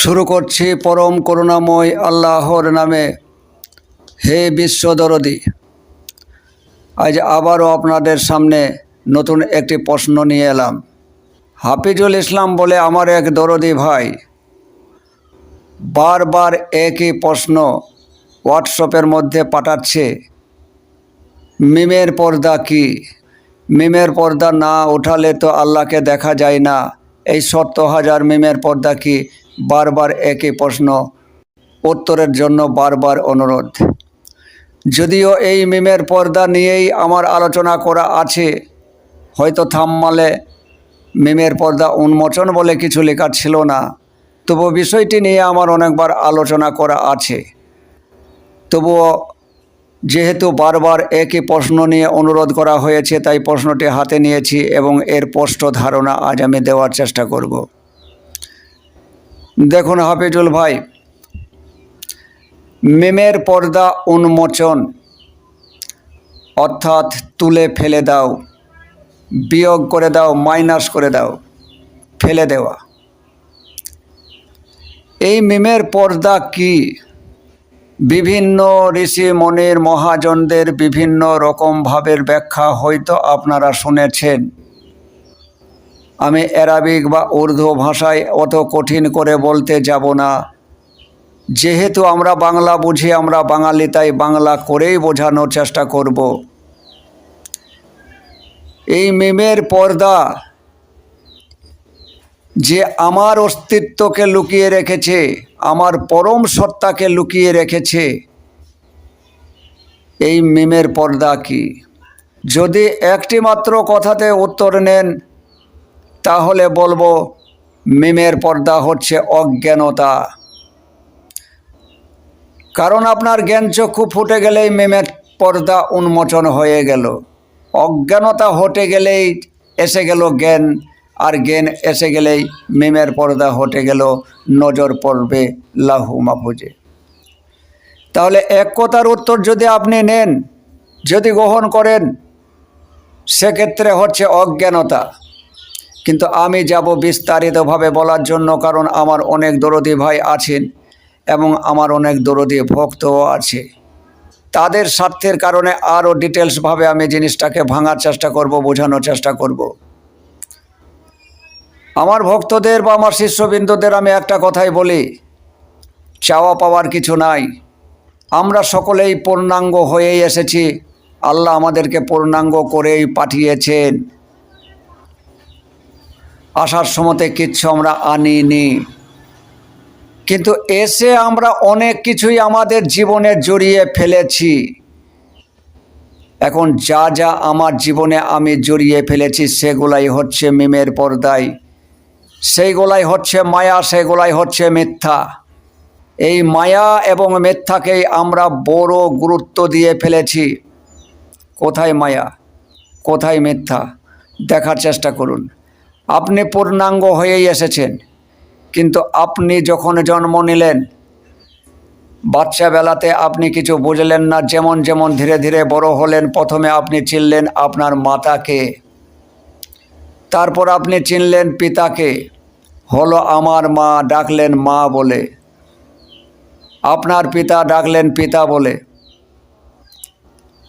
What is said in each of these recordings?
শুরু করছি পরম করুণাময় আল্লাহর নামে। হে বিশ্ব দরদি, আজ আবারও আপনাদের সামনে নতুন একটি প্রশ্ন নিয়ে এলাম। হাফিজুল ইসলাম বলে, আমার এক দরদি ভাই, বারবার একই প্রশ্ন হোয়াটসঅ্যাপের মধ্যে পাঠাচ্ছে, মিমের পর্দা কি? মিমের পর্দা না উঠালে তো আল্লাহকে দেখা যায় না। এই সত্তর হাজার মিমের পর্দা কি বারবার একই প্রশ্ন? উত্তরের জন্য বারবার অনুরোধ। যদিও এই মিমের পর্দা নিয়েই আমার আলোচনা করা আছে, হয়তো থাম্মালে মিমের পর্দা উন্মোচন বলে কিছু লেখা ছিল না। তবু বিষয়টি নিয়ে আমার অনেকবার আলোচনা করা আছে। তবুও যেহেতু বারবার একই প্রশ্ন নিয়ে অনুরোধ করা হয়েছে, তাই প্রশ্নটি হাতে নিয়েছি এবং এর স্পষ্ট ধারণা আজ আমি দেওয়ার চেষ্টা করব। দেখুন হাফিজুল ভাই, মেমের পর্দা উন্মোচন, অর্থাৎ তুলে ফেলে দাও, বিয়োগ করে দাও, মাইনাস করে দাও, ফেলে দেওয়া। এই মেমের পর্দা কি? বিভিন্ন ঋষি মনির মহাজনদের বিভিন্ন রকম ভাবের ব্যাখ্যা হয়তো আপনারা শুনেছেন। আমি অ্যারাবিক বা উর্দু ভাষায় অত কঠিন করে বলতে যাব না। যেহেতু আমরা বাংলা বুঝি, আমরা বাঙালি, তাই বাংলা করেই বোঝানোর চেষ্টা করব। এই মিমের পর্দা যে আমার অস্তিত্বকে লুকিয়ে রেখেছে আমার পরম সত্তাকে লুকিয়ে রেখেছে। এই মিমের পর্দা কি? যদি একটি মাত্র কথাতে উত্তর নেন, তাহলে বলব, মিমের পর্দা হচ্ছে অজ্ঞানতা। কারণ আপনার জ্ঞান চক্ষু ফুটে গেলেই মিমের পর্দা উন্মোচন হয়ে গেল। অজ্ঞানতা হটে গেলেই এসে গেল জ্ঞান। আর জ্ঞান এসে গেলেই মিমের পর্দা হটে গেল নজর পড়বে লাহু মাহফুজে। তাহলে এক কথার উত্তর যদি আপনি নেন, যদি গ্রহণ করেন, সেক্ষেত্রে হচ্ছে অজ্ঞানতা। কিন্তু আমি যাব বিস্তারিতভাবে বলার জন্য কারণ আমার অনেক দরদি ভাই আছেন এবং আমার অনেক দরদি ভক্তও আছে। তাদের স্বার্থের কারণে আরও ডিটেলসভাবে আমি জিনিসটাকে ভাঙার চেষ্টা করব, বোঝানোর চেষ্টা করব। আমার ভক্তদের বা আমার শিষ্যবৃন্দদের আমি একটা কথাই বলি, চাওয়া পাওয়ার কিছু নাই। আমরা সকলেই পূর্ণাঙ্গ হয়েই এসেছি। আল্লাহ আমাদেরকে পূর্ণাঙ্গ করেই পাঠিয়েছেন। আসার সময়তে কিচ্ছু আমরা আনিনি। কিন্তু এসে আমরা অনেক কিছুই আমাদের জীবনে জড়িয়ে ফেলেছি। এখন যা যা আমার জীবনে আমি জড়িয়ে ফেলেছি, সেগুলাই হচ্ছে মিমের পর্দায়। সেইগুলাই হচ্ছে মায়া সেগুলাই হচ্ছে মিথ্যা। এই মায়া এবং মিথ্যাকেই আমরা বড় গুরুত্ব দিয়ে ফেলেছি। কোথায় মায়া? কোথায় মিথ্যা? দেখার চেষ্টা করুন। আপনি পূর্ণাঙ্গ হয়েই এসেছেন। কিন্তু আপনি যখন জন্ম নিলেন বাচ্চা বেলাতে আপনি কিছু বুঝলেন না, যেমন যেমন ধীরে ধীরে বড় হলেন, প্রথমে আপনি চিনলেন আপনার মাতাকে। তারপর আপনি চিনলেন পিতাকে। হলো আমার মা ডাকলেন মা বলে। আপনার পিতা ডাকলেন পিতা বলে।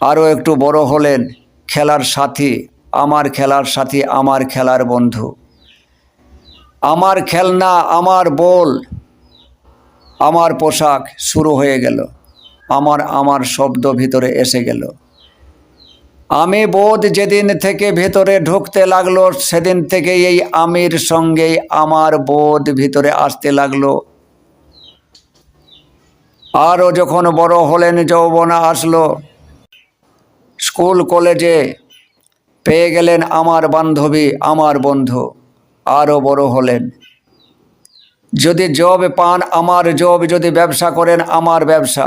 আরও একটু বড় হলেন, খেলার সাথী, আমার খেলার সাথী, আমার খেলার বন্ধু। আমার খেলনা, আমার বল, আমার পোশাক শুরু হয়ে গেল। আমার আমার শব্দ ভিতরে এসে গেল। আমি বোধ যেদিন থেকে ভেতরে ঢুকতে লাগল, সেদিন থেকে এই আমির সঙ্গেই আমার বোধ ভিতরে আসতে লাগল। আরও যখন বড় হলেন, যৌবনা আসলো। স্কুল, কলেজে পেয়ে গেলেন আমার বান্ধবী, আমার বন্ধু। আরও বড় হলেন। যদি জব পান, আমার জব। যদি ব্যবসা করেন, আমার ব্যবসা।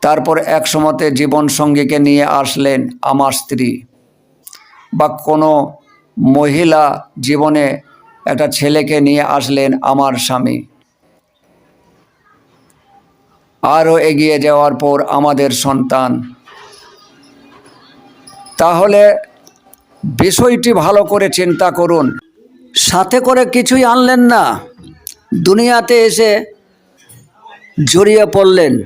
তারপর এক সময়তে জীবন সঙ্গীকে নিয়ে আসলেন আমার স্ত্রী। বা কোনো মহিলা জীবনে একটা ছেলেকে নিয়ে আসলেন আমার স্বামী। আরও এগিয়ে যাওয়ার পর আমাদের সন্তান। তাহলে বিষয়টি ভালো করে চিন্তা করুন। সাথে করে কিছুই আনলেন না। দুনিয়াতে এসে জড়িয়ে পড়লেন।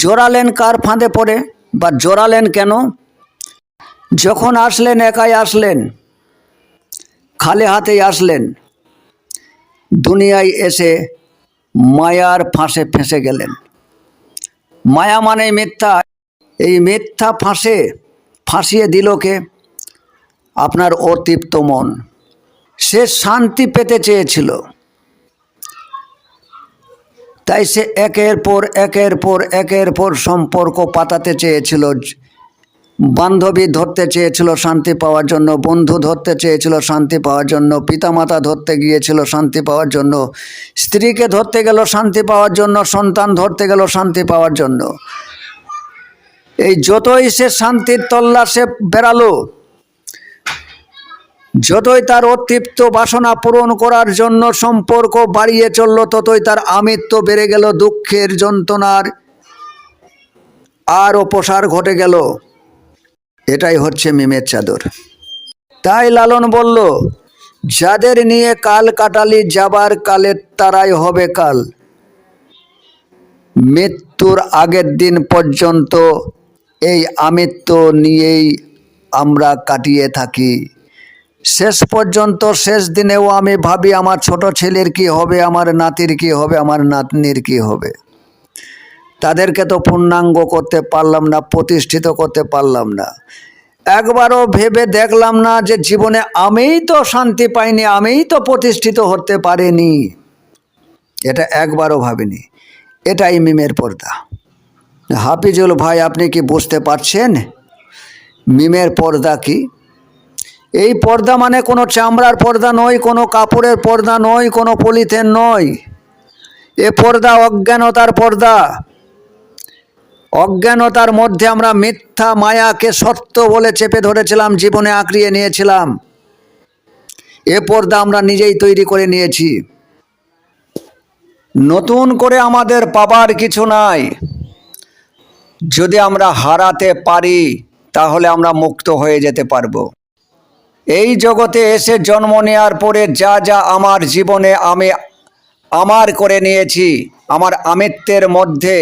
জোড়ালেন কার ফাঁদে পড়ে বা জোরালেন কেন? যখন আসলেন, একাই আসলেন, খালে হাতেই আসলেন, দুনিয়ায় এসে মায়ার ফাঁসে ফেঁসে গেলেন। মায়া মানে মিথ্যা। এই মিথ্যা ফাঁসে ফাঁসিয়ে দিল কে? আপনার অতৃপ্ত মন। সে শান্তি পেতে চেয়েছিল। তাই সে একের পর একের পর একের পর সম্পর্ক পাতাতে চেয়েছিল, বান্ধবী ধরতে চেয়েছিল শান্তি পাওয়ার জন্য, বন্ধু ধরতে চেয়েছিল শান্তি পাওয়ার জন্য, পিতামাতা ধরতে গিয়েছিল শান্তি পাওয়ার জন্য, স্ত্রীকে ধরতে গেল শান্তি পাওয়ার জন্য, সন্তান ধরতে গেল শান্তি পাওয়ার জন্য। এই যতই সে শান্তির তল্লাশে বেড়ালো যতই তার অতৃপ্ত বাসনা পূরণ করার জন্য সম্পর্ক বাড়িয়ে চলল, ততই তার আমিত্ব বেড়ে গেল, দুঃখের যন্ত্রণার আর প্রসার ঘটে গেল। এটাই হচ্ছে মিমের চাদর। তাই লালন বলল, যাদের নিয়ে কাল কাটালি, যাবার কালের তারাই হবে কাল। মৃত্যুর আগের দিন পর্যন্ত এই আমিত্ব নিয়েই আমরা কাটিয়ে থাকি। শেষ পর্যন্ত শেষ দিনেও আমি ভাবি, আমার ছোট ছেলের কি হবে? আমার নাতির কি হবে? আমার নাতনির কি হবে? তাদেরকে তো পূর্ণাঙ্গ করতে পারলাম না, প্রতিষ্ঠিত করতে পারলাম না। একবারও ভেবে দেখলাম না যে জীবনে আমিই তো শান্তি পাইনি, আমিই তো প্রতিষ্ঠিত হতে পারিনি। এটা একবারও ভাবিনি। এটাই মিমের পর্দা। হাফিজুল ভাই, আপনি কি বুঝতে পারছেন? মিমের পর্দা কি? এই পর্দা মানে কোনো চামড়ার পর্দা নয়, কোনো কাপড়ের পর্দা নয়, কোনো পলিথেন নয়। এ পর্দা অজ্ঞানতার পর্দা। অজ্ঞানতার মধ্যে আমরা মিথ্যা মায়াকে সত্য বলে চেপে ধরেছিলাম, জীবনে আঁকড়িয়ে নিয়েছিলাম। এ পর্দা আমরা নিজেই তৈরি করে নিয়েছি। নতুন করে আমাদের পাবার কিছু নাই। যদি আমরা হারাতে পারি, তাহলে আমরা মুক্ত হয়ে যেতে পারব। এই জগতে এসে জন্ম নেওয়ার পরে যা যা আমার জীবনে আমি আমার করে নিয়েছি, আমার আমিত্বের মধ্যে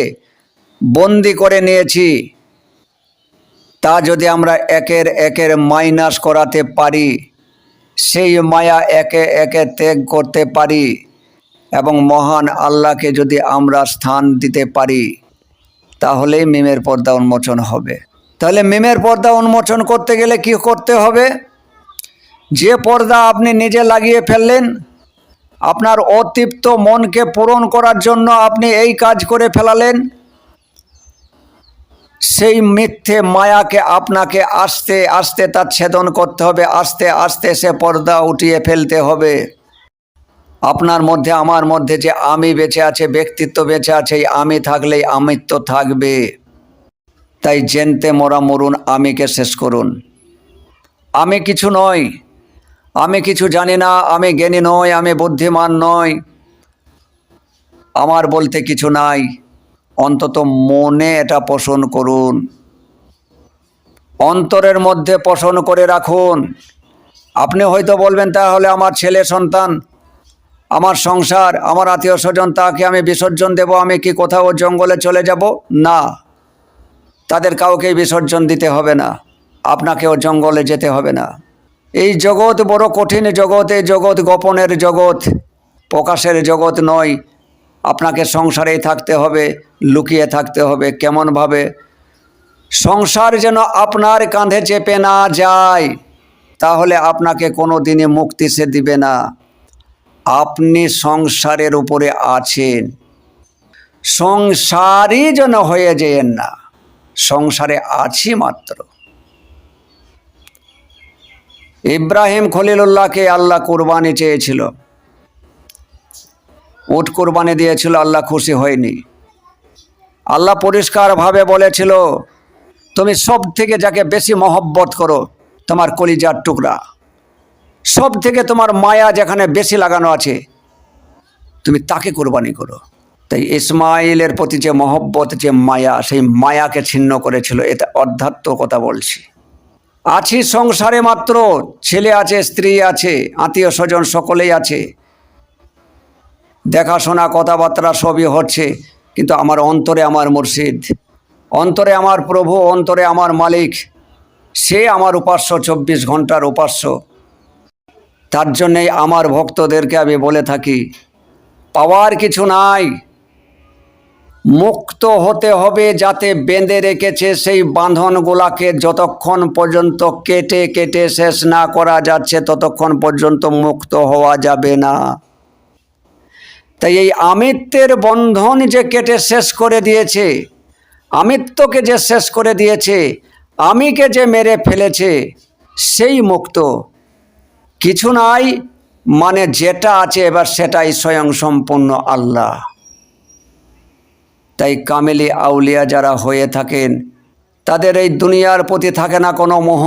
বন্দি করে নিয়েছি, তা যদি আমরা একের একের মাইনাস করাতে পারি, সেই মায়া একে একে ত্যাগ করতে পারি এবং মহান আল্লাহকে যদি আমরা স্থান দিতে পারি, তাহলেই মিমের পর্দা উন্মোচন হবে। তাহলে মিমের পর্দা উন্মোচন করতে গেলে কি করতে হবে? যে পর্দা আপনি নিজে লাগিয়ে ফেললেন, আপনার অতৃপ্ত মনকে পূরণ করার জন্য আপনি এই কাজ করে ফেলালেন, সেই মিথ্যে মায়াকে আপনাকে আস্তে আস্তে তার ছেদন করতে হবে, আস্তে আস্তে সে পর্দা উঠিয়ে ফেলতে হবে। আপনার মধ্যে, আমার মধ্যে যে আমি বেঁচে আছে, ব্যক্তিত্ব বেঁচে আছে আমি থাকলেই আমিত্ব থাকবে। তাই জেনতে মরা মরুন, আমিকে শেষ করুন। আমি কিছু নই আমি কিছু জানি না, আমি জ্ঞানী নই, আমি বুদ্ধিমান নই। আমার বলতে কিছু নাই। অন্তত মনে এটা পোষণ করুন। অন্তরের মধ্যে পোষণ করে রাখুন। আপনি হয়তো বলবেন, তাহলে আমার ছেলে সন্তান, আমার সংসার, আমার আত্মীয় স্বজন, তাকে আমি বিসর্জন দেব, আমি কি কোথাও জঙ্গলে চলে যাব? না। তাদের কাউকে বিসর্জন দিতে হবে না। আপনাকেও জঙ্গলে যেতে হবে না। এই জগৎ বড় কঠিন এই জগৎ গোপনের জগৎ, প্রকাশের জগৎ নয়। আপনাকে সংসারেই থাকতে হবে, লুকিয়ে থাকতে হবে কেমনভাবে? সংসার যেন আপনার কাঁধে চেপে না যায়, তাহলে আপনাকে কোনো দিনে মুক্তি সে দিবে না। আপনি সংসারের উপরে আছেন। সংসারই যেন হয়ে যেয়েন না, সংসারে আছি মাত্র। ইব্রাহিম খলিলুল্লাহকে আল্লাহ কোরবানি চেয়েছিল। উট কোরবানি দিয়েছিল, আল্লাহ খুশি হয়নি। আল্লাহ পরিষ্কারভাবে বলেছিল, তুমি সব থেকে যাকে বেশি মহব্বত করো, তোমার কলিজার টুকরা। সব থেকে তোমার মায়া যেখানে বেশি লাগানো আছে, তুমি তাকে কোরবানি করো। তাই ইসমাইলের প্রতি যে মহব্বত, যে মায়া, সেই মায়াকে ছিন্ন করেছিল, এটা অধ্যাত্ম কথা বলছি। আছি সংসারে মাত্র, ছেলে আছে, স্ত্রী আছে, আত্মীয় স্বজন সকলেই আছে। দেখাশোনা, কথাবার্তা সবই হচ্ছে, কিন্তু আমার অন্তরে আমার মুর্শিদ। অন্তরে আমার প্রভু, অন্তরে আমার মালিক। সে আমার উপাস্য, চব্বিশ ঘণ্টার উপাস্য। তার জন্যেই আমার ভক্তদেরকে আমি বলে থাকি, পাওয়ার কিছু নাই। মুক্ত হতে হবে যাতে বেঁধে রেখেছে সেই বাঁধনগুলাকে যতক্ষণ পর্যন্ত কেটে কেটে শেষ না করা যাচ্ছে, ততক্ষণ পর্যন্ত মুক্ত হওয়া যাবে না। তাই এই আমিত্বের বন্ধন যে কেটে শেষ করে দিয়েছে, আমিত্বকে যে শেষ করে দিয়েছে, আমিকে যে মেরে ফেলেছে, সেই মুক্ত কিছু নাই মানে যেটা আছে এবার সেটাই স্বয়ং সম্পূর্ণ আল্লাহ। তাই কামেলি আউলিয়া যারা হয়ে থাকেন, তাদের এই দুনিয়ার প্রতি থাকে না কোনো মোহ,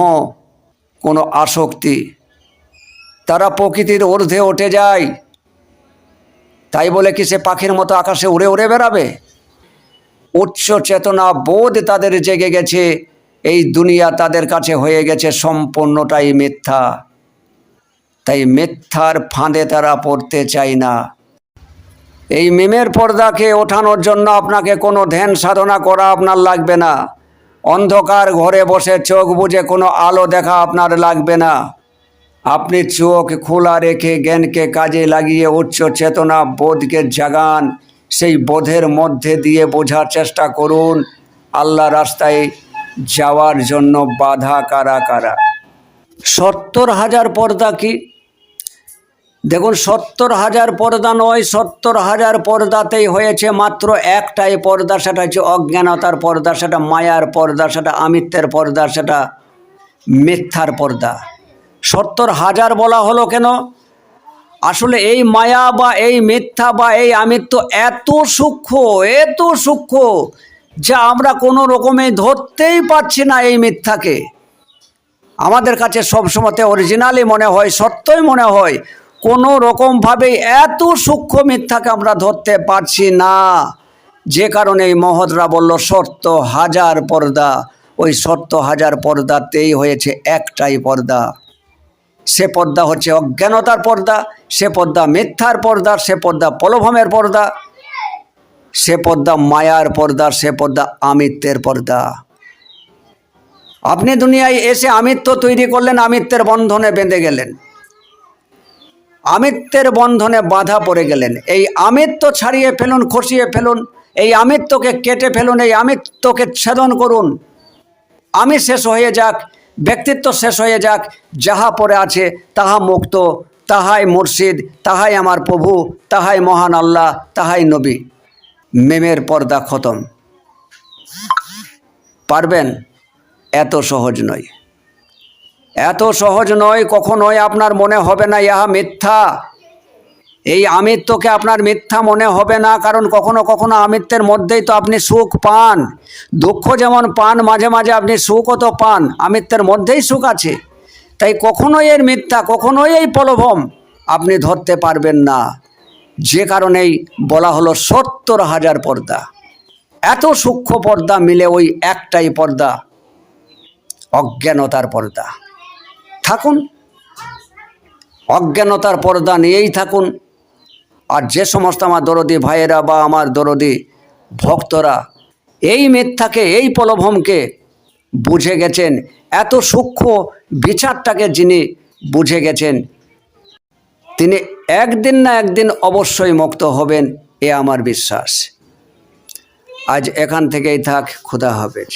কোনো আসক্তি। তারা প্রকৃতির ঊর্ধ্বে উঠে যায়। তাই বলে কি সে পাখির মতো আকাশে উড়ে উড়ে বেড়াবে? উচ্চ চেতনা বোধ তাদের জেগে গেছে, এই দুনিয়া তাদের কাছে হয়ে গেছে সম্পূর্ণটাই মিথ্যা। তাই মিথ্যার ফাঁদে তারা পড়তে চায় না। এই মিমের পর্দাকে ওঠানোর জন্য আপনাকে কোনো ধ্যান সাধনা করা আপনার লাগবে না। অন্ধকার ঘরে বসে চোখ বুজে কোনো আলো দেখা আপনার লাগবে না। আপনি চোখ খোলা রেখে জ্ঞানকে কাজে লাগিয়ে উচ্চ চেতনা বোধকে জাগান। সেই বোধের মধ্যে দিয়ে বোঝার চেষ্টা করুন, আল্লাহ রাস্তায় যাওয়ার জন্য বাধা কারা কারা? সত্তর হাজার পর্দা কি দেখুন, সত্তর হাজার পর্দা নয়, সত্তর হাজার পর্দাতেই হয়েছে মাত্র একটাই পর্দা, সেটা হচ্ছে অজ্ঞানতার পর্দা, সেটা মায়ার পর্দা, সেটা আমিত্বের পর্দা, সেটা মিথ্যার পর্দা। সত্তর হাজার বলা হলো কেন? আসলে এই মায়া বা এই মিথ্যা বা এই আমিত্ব এত সূক্ষ্ম এত সূক্ষ্ম যা আমরা কোনো রকমে ধরতেই পারছি না এই মিথ্যাকে। আমাদের কাছে সবসময়তে অরিজিনালি মনে হয়, সত্যই মনে হয় কোনো রকমভাবে এত সূক্ষ্ম মিথ্যাকে আমরা ধরতে পারছি না। যে কারণে এই মহদরা বলল সত্য হাজার পর্দা। ওই সত্য হাজার পর্দাতেই হয়েছে একটাই পর্দা। সে পর্দা হচ্ছে অজ্ঞানতার পর্দা, সে পর্দা মিথ্যার পর্দা, সে পর্দা পলভমের পর্দা, সে পর্দা মায়ার পর্দা, সে পর্দা আমিত্বের পর্দা। আপনি দুনিয়ায় এসে আমিত্ব তৈরি করলেন, আমিত্বের বন্ধনে বেঁধে গেলেন। আমিত্বের বন্ধনে বাধা পড়ে গেলেন। এই আমিত্ব ছাড়িয়ে ফেলুন, খসিয়ে ফেলুন, এই আমিত্বকে কেটে ফেলুন, এই আমিত্বকে ছেদন করুন। আমি শেষ হয়ে যাক, ব্যক্তিত্ব শেষ হয়ে যাক, যাহা পড়ে আছে তাহা মুক্ত, তাহাই মুর্শিদ, তাহাই আমার প্রভু, তাহাই মহান আল্লাহ, তাহাই নবী। মেমের পর্দা খতম। পারবেন? এত সহজ নয়। এত সহজ নয়, কখনোই আপনার মনে হবে না, ইহা মিথ্যা। এই আমিত্বকে আপনার মিথ্যা মনে হবে না, কারণ কখনো কখনো আমিত্বের মধ্যেই তো আপনি সুখ পান। দুঃখ যেমন পান, মাঝে মাঝে আপনি সুখও তো পান, আমিত্বের মধ্যেই সুখ আছে। তাই কখনোই এর মিথ্যা, কখনোই এই প্রলোভম আপনি ধরতে পারবেন না। যে কারণেই বলা হলো সত্তর হাজার পর্দা। এত সূক্ষ্ম পর্দা মিলে ওই একটাই পর্দা, অজ্ঞানতার পর্দা। থাকুন। অজ্ঞানতার পর্দা নিয়েই থাকুন। আর যে সমস্ত আমার দরদি ভাইয়েরা বা আমার দরদি ভক্তরা, এই মিথ্যাকে, এই প্রলোভনকে বুঝে গেছেন, এত সূক্ষ্ম বিচারটাকে যিনি বুঝে গেছেন, তিনি একদিন না একদিন অবশ্যই মুক্ত হবেন, এ আমার বিশ্বাস। আজ এখান থেকেই থাক ক্ষুধা হাফেজ।